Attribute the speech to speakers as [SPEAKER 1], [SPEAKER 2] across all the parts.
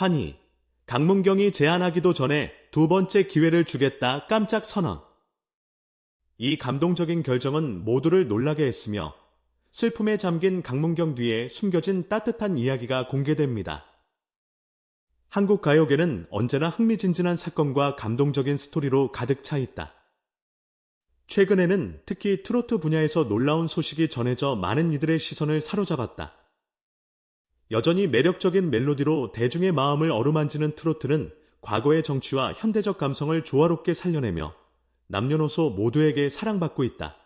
[SPEAKER 1] 환희, 강문경이 제안하기도 전에 두 번째 기회를 주겠다 깜짝 선언. 이 감동적인 결정은 모두를 놀라게 했으며 슬픔에 잠긴 강문경 뒤에 숨겨진 따뜻한 이야기가 공개됩니다. 한국 가요계는 언제나 흥미진진한 사건과 감동적인 스토리로 가득 차 있다. 최근에는 특히 트로트 분야에서 놀라운 소식이 전해져 많은 이들의 시선을 사로잡았다. 여전히 매력적인 멜로디로 대중의 마음을 어루만지는 트로트는 과거의 정치와 현대적 감성을 조화롭게 살려내며 남녀노소 모두에게 사랑받고 있다.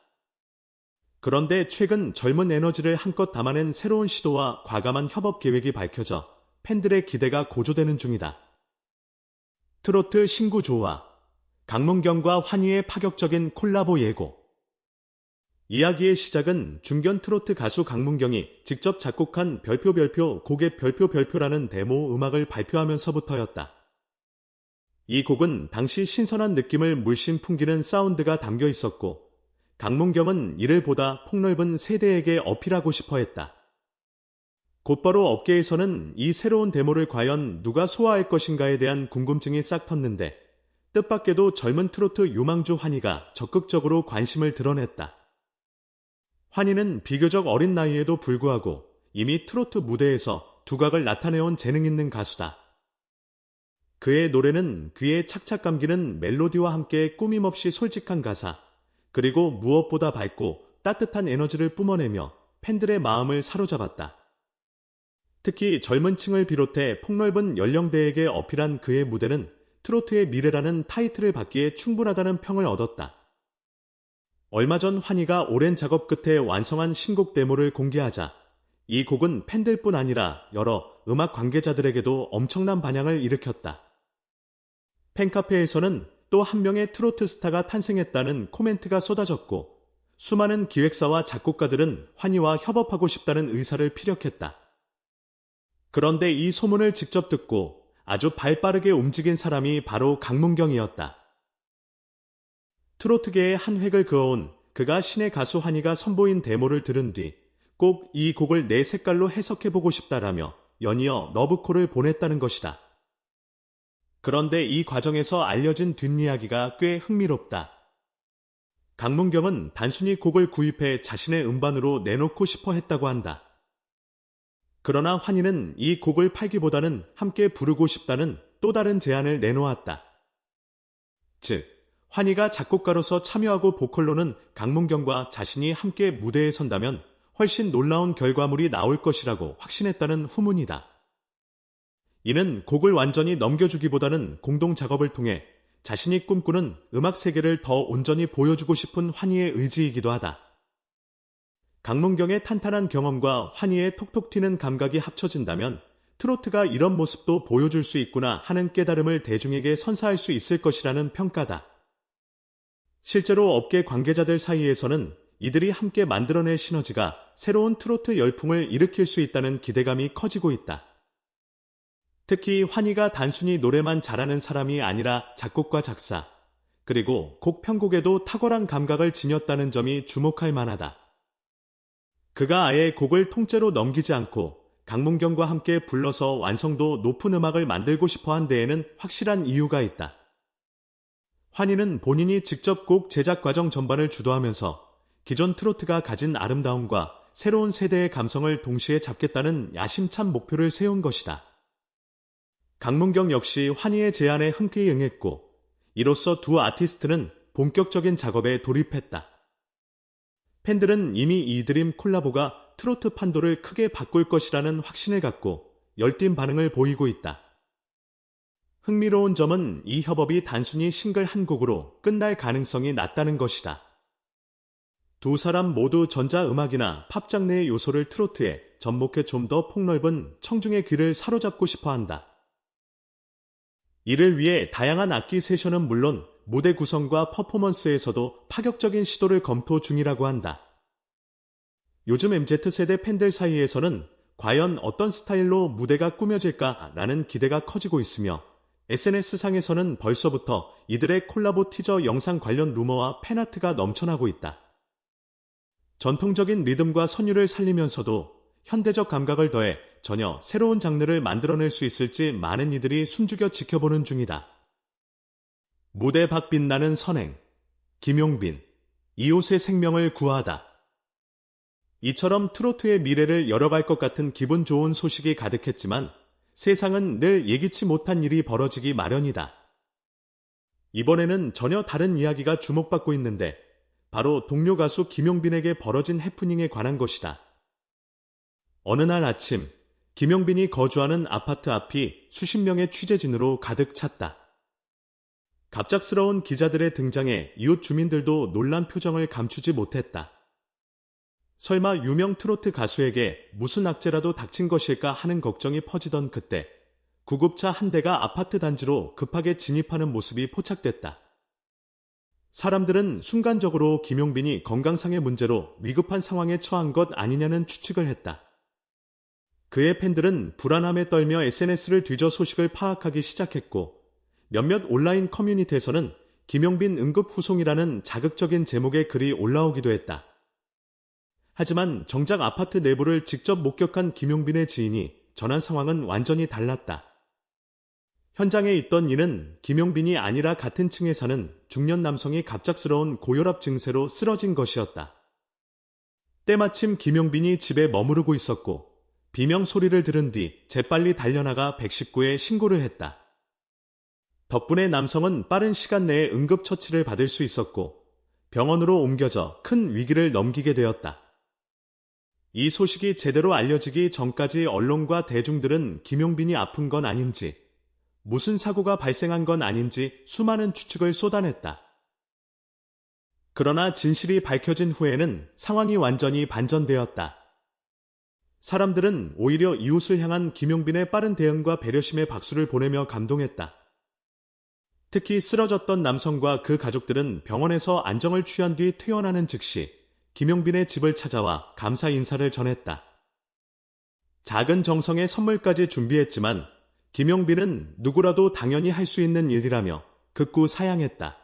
[SPEAKER 1] 그런데 최근 젊은 에너지를 한껏 담아낸 새로운 시도와 과감한 협업 계획이 밝혀져 팬들의 기대가 고조되는 중이다. 트로트 신구 조화, 강문경과 환희의 파격적인 콜라보 예고. 이야기의 시작은 중견 트로트 가수 강문경이 직접 작곡한 별표 별표 곡의 별표 별표라는 데모 음악을 발표하면서부터였다. 이 곡은 당시 신선한 느낌을 물씬 풍기는 사운드가 담겨 있었고, 강문경은 이를 보다 폭넓은 세대에게 어필하고 싶어 했다. 곧바로 업계에서는 이 새로운 데모를 과연 누가 소화할 것인가에 대한 궁금증이 싹 텄는데, 뜻밖에도 젊은 트로트 유망주 환희가 적극적으로 관심을 드러냈다. 환희는 비교적 어린 나이에도 불구하고 이미 트로트 무대에서 두각을 나타내온 재능 있는 가수다. 그의 노래는 귀에 착착 감기는 멜로디와 함께 꾸밈없이 솔직한 가사, 그리고 무엇보다 밝고 따뜻한 에너지를 뿜어내며 팬들의 마음을 사로잡았다. 특히 젊은 층을 비롯해 폭넓은 연령대에게 어필한 그의 무대는 트로트의 미래라는 타이틀을 받기에 충분하다는 평을 얻었다. 얼마 전 환희가 오랜 작업 끝에 완성한 신곡 데모를 공개하자 이 곡은 팬들뿐 아니라 여러 음악 관계자들에게도 엄청난 반향을 일으켰다. 팬카페에서는 또 한 명의 트로트 스타가 탄생했다는 코멘트가 쏟아졌고 수많은 기획사와 작곡가들은 환희와 협업하고 싶다는 의사를 피력했다. 그런데 이 소문을 직접 듣고 아주 발빠르게 움직인 사람이 바로 강문경이었다. 트로트계의 한 획을 그어온 그가 신의 가수 환희가 선보인 데모를 들은 뒤 꼭 이 곡을 내 색깔로 해석해보고 싶다라며 연이어 러브콜을 보냈다는 것이다. 그런데 이 과정에서 알려진 뒷이야기가 꽤 흥미롭다. 강문경은 단순히 곡을 구입해 자신의 음반으로 내놓고 싶어 했다고 한다. 그러나 환희는 이 곡을 팔기보다는 함께 부르고 싶다는 또 다른 제안을 내놓았다. 즉, 환희가 작곡가로서 참여하고 보컬로는 강문경과 자신이 함께 무대에 선다면 훨씬 놀라운 결과물이 나올 것이라고 확신했다는 후문이다. 이는 곡을 완전히 넘겨주기보다는 공동 작업을 통해 자신이 꿈꾸는 음악 세계를 더 온전히 보여주고 싶은 환희의 의지이기도 하다. 강문경의 탄탄한 경험과 환희의 톡톡 튀는 감각이 합쳐진다면 트로트가 이런 모습도 보여줄 수 있구나 하는 깨달음을 대중에게 선사할 수 있을 것이라는 평가다. 실제로 업계 관계자들 사이에서는 이들이 함께 만들어낼 시너지가 새로운 트로트 열풍을 일으킬 수 있다는 기대감이 커지고 있다. 특히 환희가 단순히 노래만 잘하는 사람이 아니라 작곡과 작사, 그리고 곡 편곡에도 탁월한 감각을 지녔다는 점이 주목할 만하다. 그가 아예 곡을 통째로 넘기지 않고 강문경과 함께 불러서 완성도 높은 음악을 만들고 싶어 한 데에는 확실한 이유가 있다. 환희는 본인이 직접 곡 제작 과정 전반을 주도하면서 기존 트로트가 가진 아름다움과 새로운 세대의 감성을 동시에 잡겠다는 야심찬 목표를 세운 것이다. 강문경 역시 환희의 제안에 흔쾌히 응했고 이로써 두 아티스트는 본격적인 작업에 돌입했다. 팬들은 이미 이 드림 콜라보가 트로트 판도를 크게 바꿀 것이라는 확신을 갖고 열띤 반응을 보이고 있다. 흥미로운 점은 이 협업이 단순히 싱글 한 곡으로 끝날 가능성이 낮다는 것이다. 두 사람 모두 전자음악이나 팝 장르의 요소를 트로트에 접목해 좀 더 폭넓은 청중의 귀를 사로잡고 싶어 한다. 이를 위해 다양한 악기 세션은 물론 무대 구성과 퍼포먼스에서도 파격적인 시도를 검토 중이라고 한다. 요즘 MZ세대 팬들 사이에서는 과연 어떤 스타일로 무대가 꾸며질까라는 기대가 커지고 있으며 SNS상에서는 벌써부터 이들의 콜라보 티저 영상 관련 루머와 팬아트가 넘쳐나고 있다. 전통적인 리듬과 선율을 살리면서도 현대적 감각을 더해 전혀 새로운 장르를 만들어낼 수 있을지 많은 이들이 숨죽여 지켜보는 중이다. 무대 밖 빛나는 선행, 김용빈, 이웃의 생명을 구하다. 이처럼 트로트의 미래를 열어갈 것 같은 기분 좋은 소식이 가득했지만 세상은 늘 예기치 못한 일이 벌어지기 마련이다. 이번에는 전혀 다른 이야기가 주목받고 있는데 바로 동료 가수 김용빈에게 벌어진 해프닝에 관한 것이다. 어느 날 아침 김용빈이 거주하는 아파트 앞이 수십 명의 취재진으로 가득 찼다. 갑작스러운 기자들의 등장에 이웃 주민들도 놀란 표정을 감추지 못했다. 설마 유명 트로트 가수에게 무슨 악재라도 닥친 것일까 하는 걱정이 퍼지던 그때 구급차 한 대가 아파트 단지로 급하게 진입하는 모습이 포착됐다. 사람들은 순간적으로 김용빈이 건강상의 문제로 위급한 상황에 처한 것 아니냐는 추측을 했다. 그의 팬들은 불안함에 떨며 SNS를 뒤져 소식을 파악하기 시작했고 몇몇 온라인 커뮤니티에서는 김용빈 응급 후송이라는 자극적인 제목의 글이 올라오기도 했다. 하지만 정작 아파트 내부를 직접 목격한 김용빈의 지인이 전한 상황은 완전히 달랐다. 현장에 있던 이는 김용빈이 아니라 같은 층에 사는 중년 남성이 갑작스러운 고혈압 증세로 쓰러진 것이었다. 때마침 김용빈이 집에 머무르고 있었고 비명 소리를 들은 뒤 재빨리 달려나가 119에 신고를 했다. 덕분에 남성은 빠른 시간 내에 응급처치를 받을 수 있었고 병원으로 옮겨져 큰 위기를 넘기게 되었다. 이 소식이 제대로 알려지기 전까지 언론과 대중들은 김용빈이 아픈 건 아닌지, 무슨 사고가 발생한 건 아닌지 수많은 추측을 쏟아냈다. 그러나 진실이 밝혀진 후에는 상황이 완전히 반전되었다. 사람들은 오히려 이웃을 향한 김용빈의 빠른 대응과 배려심에 박수를 보내며 감동했다. 특히 쓰러졌던 남성과 그 가족들은 병원에서 안정을 취한 뒤 퇴원하는 즉시 김용빈의 집을 찾아와 감사 인사를 전했다. 작은 정성의 선물까지 준비했지만 김용빈은 누구라도 당연히 할 수 있는 일이라며 극구 사양했다.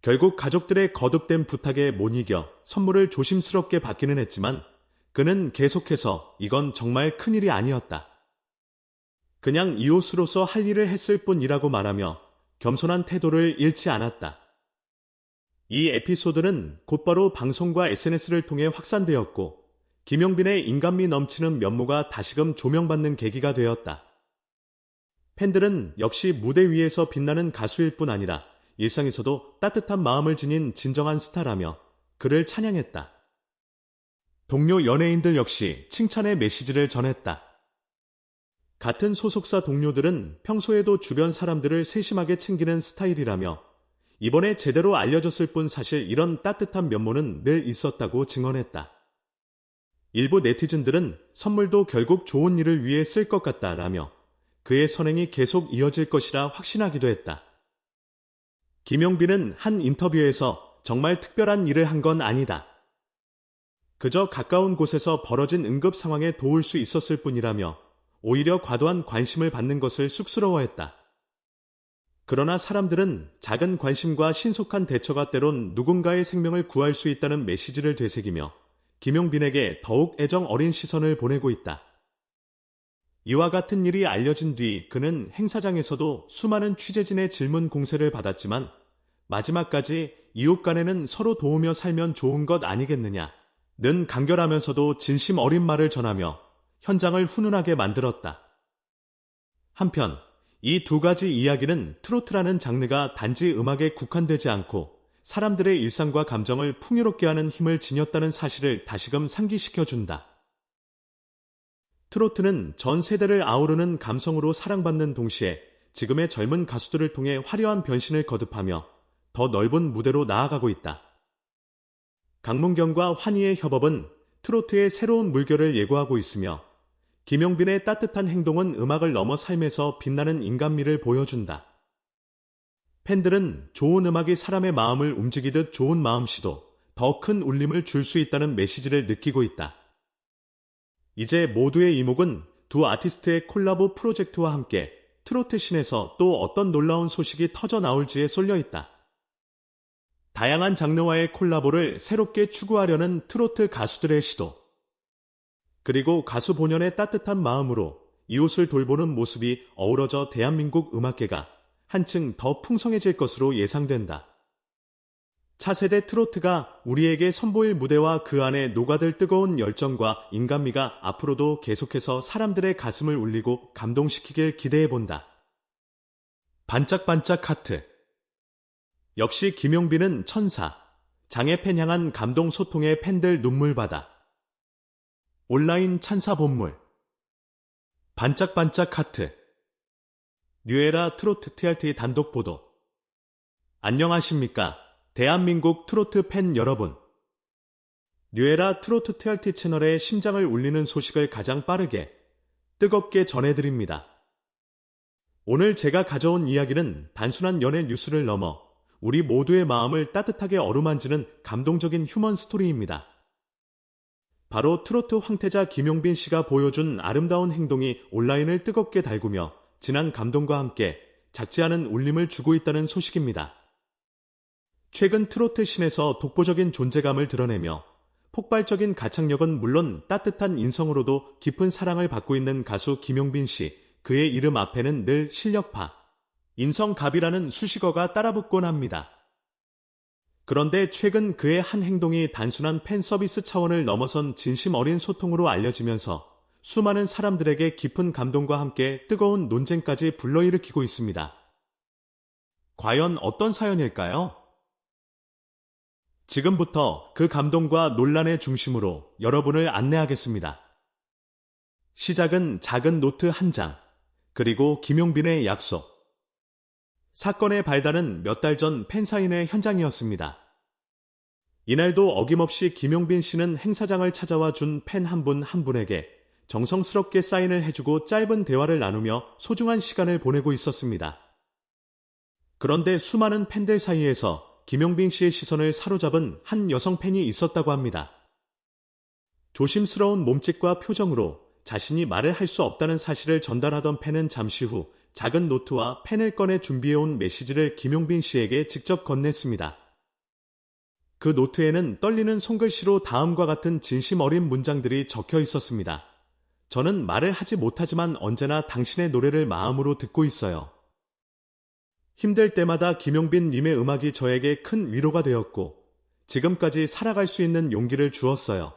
[SPEAKER 1] 결국 가족들의 거듭된 부탁에 못 이겨 선물을 조심스럽게 받기는 했지만 그는 계속해서 이건 정말 큰일이 아니었다. 그냥 이웃으로서 할 일을 했을 뿐이라고 말하며 겸손한 태도를 잃지 않았다. 이 에피소드는 곧바로 방송과 SNS를 통해 확산되었고 김용빈의 인간미 넘치는 면모가 다시금 조명받는 계기가 되었다. 팬들은 역시 무대 위에서 빛나는 가수일 뿐 아니라 일상에서도 따뜻한 마음을 지닌 진정한 스타라며 그를 찬양했다. 동료 연예인들 역시 칭찬의 메시지를 전했다. 같은 소속사 동료들은 평소에도 주변 사람들을 세심하게 챙기는 스타일이라며 이번에 제대로 알려졌을 뿐 사실 이런 따뜻한 면모는 늘 있었다고 증언했다. 일부 네티즌들은 선물도 결국 좋은 일을 위해 쓸 것 같다라며 그의 선행이 계속 이어질 것이라 확신하기도 했다. 김용빈은 한 인터뷰에서 정말 특별한 일을 한 건 아니다. 그저 가까운 곳에서 벌어진 응급 상황에 도울 수 있었을 뿐이라며 오히려 과도한 관심을 받는 것을 쑥스러워했다. 그러나 사람들은 작은 관심과 신속한 대처가 때론 누군가의 생명을 구할 수 있다는 메시지를 되새기며 김용빈에게 더욱 애정 어린 시선을 보내고 있다. 이와 같은 일이 알려진 뒤 그는 행사장에서도 수많은 취재진의 질문 공세를 받았지만 마지막까지 이웃 간에는 서로 도우며 살면 좋은 것 아니겠느냐. 는 간결하면서도 진심 어린 말을 전하며 현장을 훈훈하게 만들었다. 한편 이 두 가지 이야기는 트로트라는 장르가 단지 음악에 국한되지 않고 사람들의 일상과 감정을 풍요롭게 하는 힘을 지녔다는 사실을 다시금 상기시켜준다. 트로트는 전 세대를 아우르는 감성으로 사랑받는 동시에 지금의 젊은 가수들을 통해 화려한 변신을 거듭하며 더 넓은 무대로 나아가고 있다. 강문경과 환희의 협업은 트로트의 새로운 물결을 예고하고 있으며 김용빈의 따뜻한 행동은 음악을 넘어 삶에서 빛나는 인간미를 보여준다. 팬들은 좋은 음악이 사람의 마음을 움직이듯 좋은 마음씨도 더 큰 울림을 줄 수 있다는 메시지를 느끼고 있다. 이제 모두의 이목은 두 아티스트의 콜라보 프로젝트와 함께 트로트 신에서 또 어떤 놀라운 소식이 터져 나올지에 쏠려 있다. 다양한 장르와의 콜라보를 새롭게 추구하려는 트로트 가수들의 시도. 그리고 가수 본연의 따뜻한 마음으로 이웃을 돌보는 모습이 어우러져 대한민국 음악계가 한층 더 풍성해질 것으로 예상된다. 차세대 트로트가 우리에게 선보일 무대와 그 안에 녹아들 뜨거운 열정과 인간미가 앞으로도 계속해서 사람들의 가슴을 울리고 감동시키길 기대해본다. 반짝반짝 하트 역시 김용빈은 천사, 장애 팬 향한 감동 소통의 팬들 눈물바다. 온라인 찬사 본물. 반짝반짝 하트. 뉴에라 트로트 TRT 단독 보도. 안녕하십니까? 대한민국 트로트 팬 여러분. 뉴에라 트로트 TRT 채널의 심장을 울리는 소식을 가장 빠르게 뜨겁게 전해드립니다. 오늘 제가 가져온 이야기는 단순한 연애 뉴스를 넘어 우리 모두의 마음을 따뜻하게 어루만지는 감동적인 휴먼 스토리입니다. 바로 트로트 황태자 김용빈 씨가 보여준 아름다운 행동이 온라인을 뜨겁게 달구며 진한 감동과 함께 작지 않은 울림을 주고 있다는 소식입니다. 최근 트로트 신에서 독보적인 존재감을 드러내며 폭발적인 가창력은 물론 따뜻한 인성으로도 깊은 사랑을 받고 있는 가수 김용빈 씨, 그의 이름 앞에는 늘 실력파, 인성갑이라는 수식어가 따라붙곤 합니다. 그런데 최근 그의 한 행동이 단순한 팬 서비스 차원을 넘어선 진심 어린 소통으로 알려지면서 수많은 사람들에게 깊은 감동과 함께 뜨거운 논쟁까지 불러일으키고 있습니다. 과연 어떤 사연일까요? 지금부터 그 감동과 논란의 중심으로 여러분을 안내하겠습니다. 시작은 작은 노트 한 장, 그리고 김용빈의 약속. 사건의 발단은 몇 달 전 팬사인회 현장이었습니다. 이날도 어김없이 김용빈 씨는 행사장을 찾아와 준 팬 한분한 분에게 정성스럽게 사인을 해주고 짧은 대화를 나누며 소중한 시간을 보내고 있었습니다. 그런데 수많은 팬들 사이에서 김용빈 씨의 시선을 사로잡은 한 여성 팬이 있었다고 합니다. 조심스러운 몸짓과 표정으로 자신이 말을 할 수 없다는 사실을 전달하던 팬은 잠시 후 작은 노트와 펜을 꺼내 준비해온 메시지를 김용빈 씨에게 직접 건넸습니다. 그 노트에는 떨리는 손글씨로 다음과 같은 진심 어린 문장들이 적혀 있었습니다. 저는 말을 하지 못하지만 언제나 당신의 노래를 마음으로 듣고 있어요. 힘들 때마다 김용빈 님의 음악이 저에게 큰 위로가 되었고 지금까지 살아갈 수 있는 용기를 주었어요.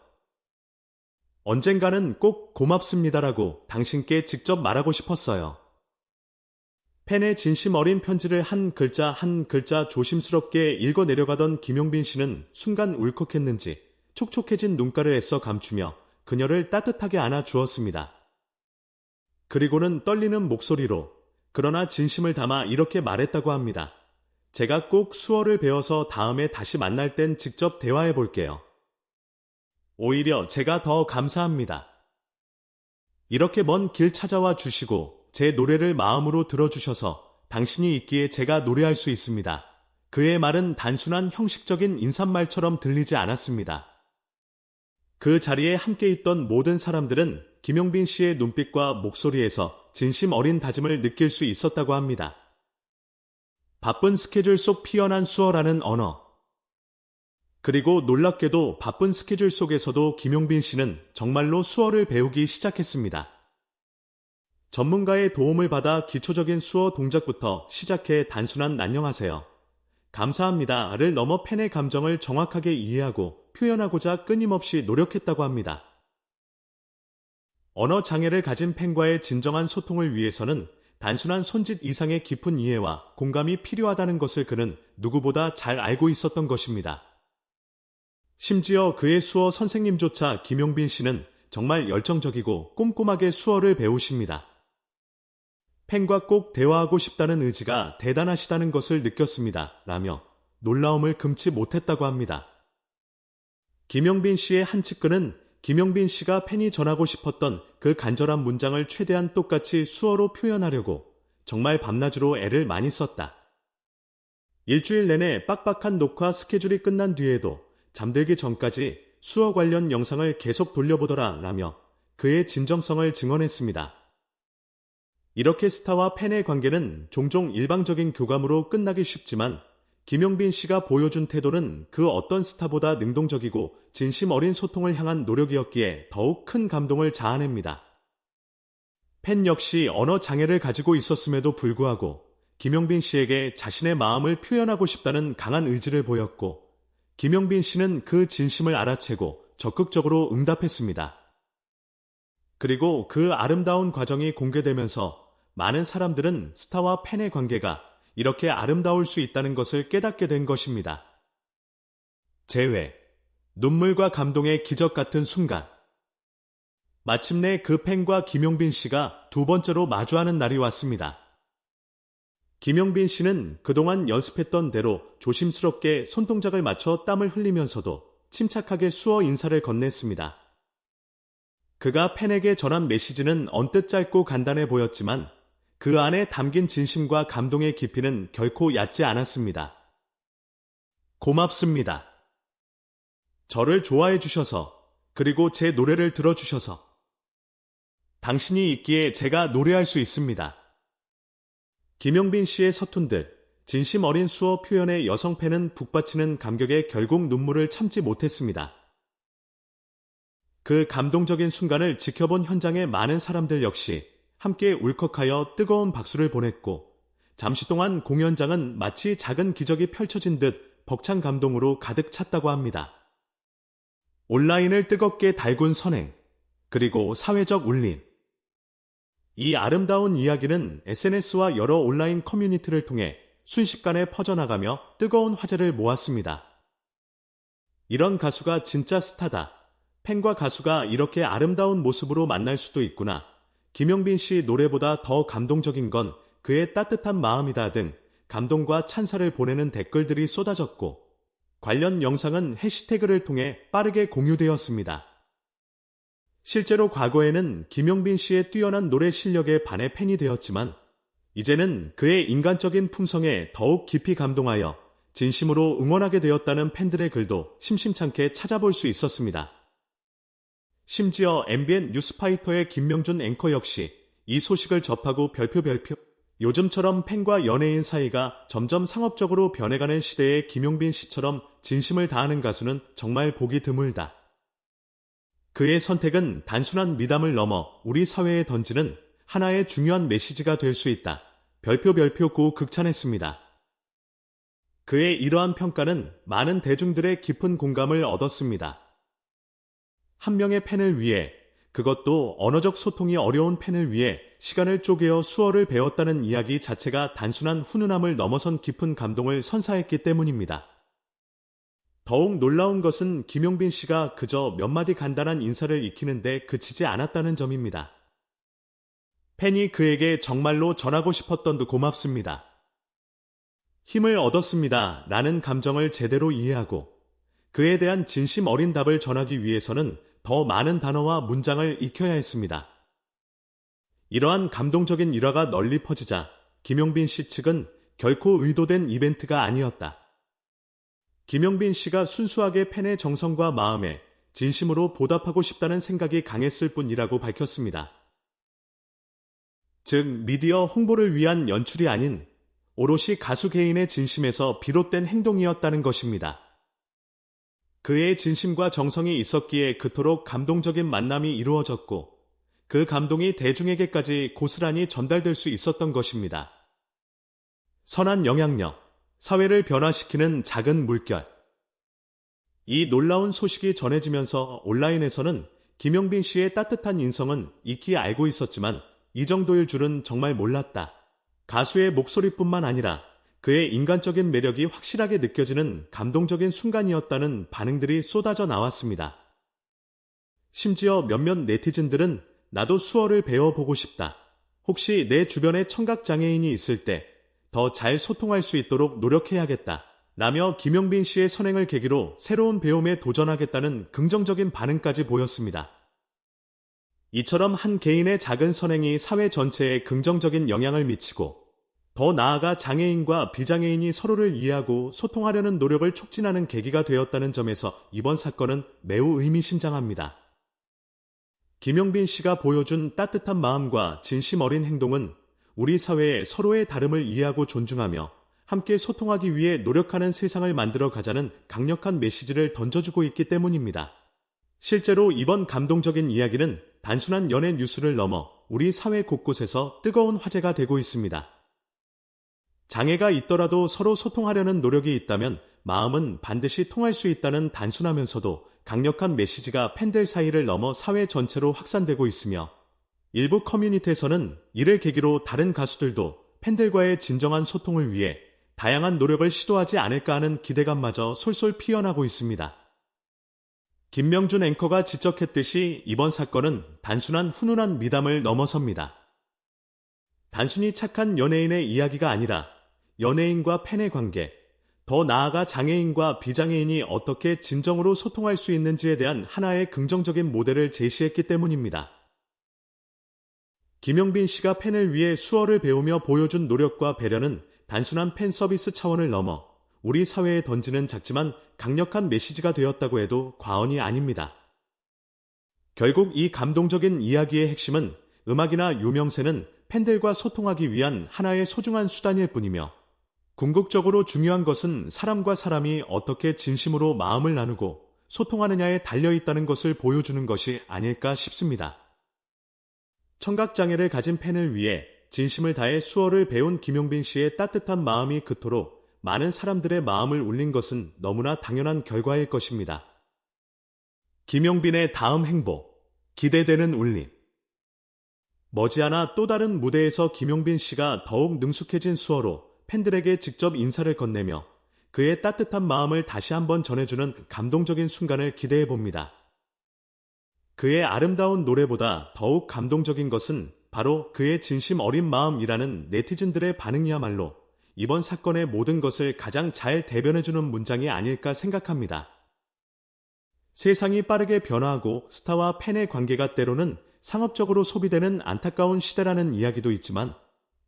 [SPEAKER 1] 언젠가는 꼭 고맙습니다라고 당신께 직접 말하고 싶었어요. 펜의 진심 어린 편지를 한 글자 한 글자 조심스럽게 읽어 내려가던 김용빈 씨는 순간 울컥했는지 촉촉해진 눈가를 애써 감추며 그녀를 따뜻하게 안아 주었습니다. 그리고는 떨리는 목소리로 그러나 진심을 담아 이렇게 말했다고 합니다. 제가 꼭 수어를 배워서 다음에 다시 만날 땐 직접 대화해 볼게요. 오히려 제가 더 감사합니다. 이렇게 먼 길 찾아와 주시고 제 노래를 마음으로 들어주셔서 당신이 있기에 제가 노래할 수 있습니다. 그의 말은 단순한 형식적인 인사말처럼 들리지 않았습니다. 그 자리에 함께 있던 모든 사람들은 김용빈 씨의 눈빛과 목소리에서 진심 어린 다짐을 느낄 수 있었다고 합니다. 바쁜 스케줄 속 피어난 수어라는 언어. 그리고 놀랍게도 바쁜 스케줄 속에서도 김용빈 씨는 정말로 수어를 배우기 시작했습니다. 전문가의 도움을 받아 기초적인 수어 동작부터 시작해 단순한 안녕하세요. 감사합니다를 넘어 팬의 감정을 정확하게 이해하고 표현하고자 끊임없이 노력했다고 합니다. 언어 장애를 가진 팬과의 진정한 소통을 위해서는 단순한 손짓 이상의 깊은 이해와 공감이 필요하다는 것을 그는 누구보다 잘 알고 있었던 것입니다. 심지어 그의 수어 선생님조차 김용빈 씨는 정말 열정적이고 꼼꼼하게 수어를 배우십니다. 팬과 꼭 대화하고 싶다는 의지가 대단하시다는 것을 느꼈습니다. 라며 놀라움을 금치 못했다고 합니다. 김영빈 씨의 한 측근은 김영빈 씨가 팬이 전하고 싶었던 그 간절한 문장을 최대한 똑같이 수어로 표현하려고 정말 밤낮으로 애를 많이 썼다. 일주일 내내 빡빡한 녹화 스케줄이 끝난 뒤에도 잠들기 전까지 수어 관련 영상을 계속 돌려보더라 라며 그의 진정성을 증언했습니다. 이렇게 스타와 팬의 관계는 종종 일방적인 교감으로 끝나기 쉽지만 김용빈 씨가 보여준 태도는 그 어떤 스타보다 능동적이고 진심 어린 소통을 향한 노력이었기에 더욱 큰 감동을 자아냅니다. 팬 역시 언어 장애를 가지고 있었음에도 불구하고 김용빈 씨에게 자신의 마음을 표현하고 싶다는 강한 의지를 보였고 김용빈 씨는 그 진심을 알아채고 적극적으로 응답했습니다. 그리고 그 아름다운 과정이 공개되면서 많은 사람들은 스타와 팬의 관계가 이렇게 아름다울 수 있다는 것을 깨닫게 된 것입니다. 재회, 눈물과 감동의 기적 같은 순간. 마침내 그 팬과 김용빈 씨가 두 번째로 마주하는 날이 왔습니다. 김용빈 씨는 그동안 연습했던 대로 조심스럽게 손동작을 맞춰 땀을 흘리면서도 침착하게 수어 인사를 건넸습니다. 그가 팬에게 전한 메시지는 언뜻 짧고 간단해 보였지만 그 안에 담긴 진심과 감동의 깊이는 결코 얕지 않았습니다. 고맙습니다. 저를 좋아해 주셔서, 그리고 제 노래를 들어주셔서, 당신이 있기에 제가 노래할 수 있습니다. 김용빈 씨의 서툰들, 진심 어린 수어 표현에 여성 팬은 북받치는 감격에 결국 눈물을 참지 못했습니다. 그 감동적인 순간을 지켜본 현장의 많은 사람들 역시 함께 울컥하여 뜨거운 박수를 보냈고 잠시 동안 공연장은 마치 작은 기적이 펼쳐진 듯 벅찬 감동으로 가득 찼다고 합니다. 온라인을 뜨겁게 달군 선행, 그리고 사회적 울림. 이 아름다운 이야기는 SNS와 여러 온라인 커뮤니티를 통해 순식간에 퍼져나가며 뜨거운 화제를 모았습니다. 이런 가수가 진짜 스타다. 팬과 가수가 이렇게 아름다운 모습으로 만날 수도 있구나. 김용빈 씨 노래보다 더 감동적인 건 그의 따뜻한 마음이다 등 감동과 찬사를 보내는 댓글들이 쏟아졌고 관련 영상은 해시태그를 통해 빠르게 공유되었습니다. 실제로 과거에는 김용빈 씨의 뛰어난 노래 실력에 반해 팬이 되었지만 이제는 그의 인간적인 품성에 더욱 깊이 감동하여 진심으로 응원하게 되었다는 팬들의 글도 심심찮게 찾아볼 수 있었습니다. 심지어 MBN 뉴스파이터의 김명준 앵커 역시 이 소식을 접하고 별표 별표 요즘처럼 팬과 연예인 사이가 점점 상업적으로 변해가는 시대에 김용빈 씨처럼 진심을 다하는 가수는 정말 보기 드물다. 그의 선택은 단순한 미담을 넘어 우리 사회에 던지는 하나의 중요한 메시지가 될 수 있다. 별표 별표 고 극찬했습니다. 그의 이러한 평가는 많은 대중들의 깊은 공감을 얻었습니다. 한 명의 팬을 위해 그것도 언어적 소통이 어려운 팬을 위해 시간을 쪼개어 수어를 배웠다는 이야기 자체가 단순한 훈훈함을 넘어선 깊은 감동을 선사했기 때문입니다. 더욱 놀라운 것은 김용빈 씨가 그저 몇 마디 간단한 인사를 익히는데 그치지 않았다는 점입니다. 팬이 그에게 정말로 전하고 싶었던 듯 고맙습니다. 힘을 얻었습니다. 라는 감정을 제대로 이해하고 그에 대한 진심 어린 답을 전하기 위해서는 더 많은 단어와 문장을 익혀야 했습니다. 이러한 감동적인 일화가 널리 퍼지자 김용빈 씨 측은 결코 의도된 이벤트가 아니었다. 김용빈 씨가 순수하게 팬의 정성과 마음에 진심으로 보답하고 싶다는 생각이 강했을 뿐이라고 밝혔습니다. 즉, 미디어 홍보를 위한 연출이 아닌 오롯이 가수 개인의 진심에서 비롯된 행동이었다는 것입니다. 그의 진심과 정성이 있었기에 그토록 감동적인 만남이 이루어졌고 그 감동이 대중에게까지 고스란히 전달될 수 있었던 것입니다. 선한 영향력, 사회를 변화시키는 작은 물결. 이 놀라운 소식이 전해지면서 온라인에서는 김용빈 씨의 따뜻한 인성은 익히 알고 있었지만 이 정도일 줄은 정말 몰랐다. 가수의 목소리뿐만 아니라 그의 인간적인 매력이 확실하게 느껴지는 감동적인 순간이었다는 반응들이 쏟아져 나왔습니다. 심지어 몇몇 네티즌들은 나도 수어를 배워보고 싶다. 혹시 내 주변에 청각장애인이 있을 때 더 잘 소통할 수 있도록 노력해야겠다. 라며 김용빈 씨의 선행을 계기로 새로운 배움에 도전하겠다는 긍정적인 반응까지 보였습니다. 이처럼 한 개인의 작은 선행이 사회 전체에 긍정적인 영향을 미치고 더 나아가 장애인과 비장애인이 서로를 이해하고 소통하려는 노력을 촉진하는 계기가 되었다는 점에서 이번 사건은 매우 의미심장합니다. 김용빈 씨가 보여준 따뜻한 마음과 진심 어린 행동은 우리 사회의 서로의 다름을 이해하고 존중하며 함께 소통하기 위해 노력하는 세상을 만들어 가자는 강력한 메시지를 던져주고 있기 때문입니다. 실제로 이번 감동적인 이야기는 단순한 연애 뉴스를 넘어 우리 사회 곳곳에서 뜨거운 화제가 되고 있습니다. 장애가 있더라도 서로 소통하려는 노력이 있다면 마음은 반드시 통할 수 있다는 단순하면서도 강력한 메시지가 팬들 사이를 넘어 사회 전체로 확산되고 있으며 일부 커뮤니티에서는 이를 계기로 다른 가수들도 팬들과의 진정한 소통을 위해 다양한 노력을 시도하지 않을까 하는 기대감마저 솔솔 피어나고 있습니다. 김명준 앵커가 지적했듯이 이번 사건은 단순한 훈훈한 미담을 넘어섭니다. 단순히 착한 연예인의 이야기가 아니라 연예인과 팬의 관계, 더 나아가 장애인과 비장애인이 어떻게 진정으로 소통할 수 있는지에 대한 하나의 긍정적인 모델을 제시했기 때문입니다. 김용빈 씨가 팬을 위해 수어를 배우며 보여준 노력과 배려는 단순한 팬 서비스 차원을 넘어 우리 사회에 던지는 작지만 강력한 메시지가 되었다고 해도 과언이 아닙니다. 결국 이 감동적인 이야기의 핵심은 음악이나 유명세는 팬들과 소통하기 위한 하나의 소중한 수단일 뿐이며 궁극적으로 중요한 것은 사람과 사람이 어떻게 진심으로 마음을 나누고 소통하느냐에 달려 있다는 것을 보여주는 것이 아닐까 싶습니다. 청각장애를 가진 팬을 위해 진심을 다해 수어를 배운 김용빈 씨의 따뜻한 마음이 그토록 많은 사람들의 마음을 울린 것은 너무나 당연한 결과일 것입니다. 김용빈의 다음 행보, 기대되는 울림. 머지않아 또 다른 무대에서 김용빈 씨가 더욱 능숙해진 수어로 팬들에게 직접 인사를 건네며 그의 따뜻한 마음을 다시 한번 전해주는 감동적인 순간을 기대해 봅니다. 그의 아름다운 노래보다 더욱 감동적인 것은 바로 그의 진심 어린 마음이라는 네티즌들의 반응이야말로 이번 사건의 모든 것을 가장 잘 대변해주는 문장이 아닐까 생각합니다. 세상이 빠르게 변화하고 스타와 팬의 관계가 때로는 상업적으로 소비되는 안타까운 시대라는 이야기도 있지만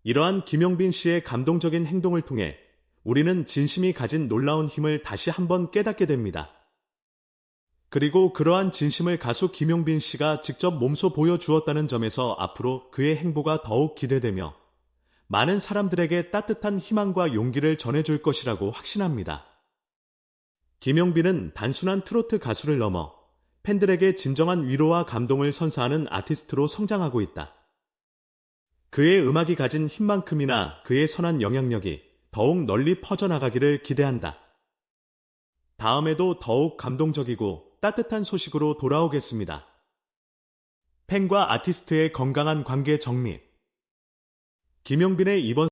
[SPEAKER 1] 이러한 김용빈 씨의 감동적인 행동을 통해 우리는 진심이 가진 놀라운 힘을 다시 한번 깨닫게 됩니다. 그리고 그러한 진심을 가수 김용빈 씨가 직접 몸소 보여주었다는 점에서 앞으로 그의 행보가 더욱 기대되며 많은 사람들에게 따뜻한 희망과 용기를 전해줄 것이라고 확신합니다. 김용빈은 단순한 트로트 가수를 넘어 팬들에게 진정한 위로와 감동을 선사하는 아티스트로 성장하고 있다. 그의 음악이 가진 힘만큼이나 그의 선한 영향력이 더욱 널리 퍼져나가기를 기대한다. 다음에도 더욱 감동적이고 따뜻한 소식으로 돌아오겠습니다. 팬과 아티스트의 건강한 관계 정립. 김용빈의 이번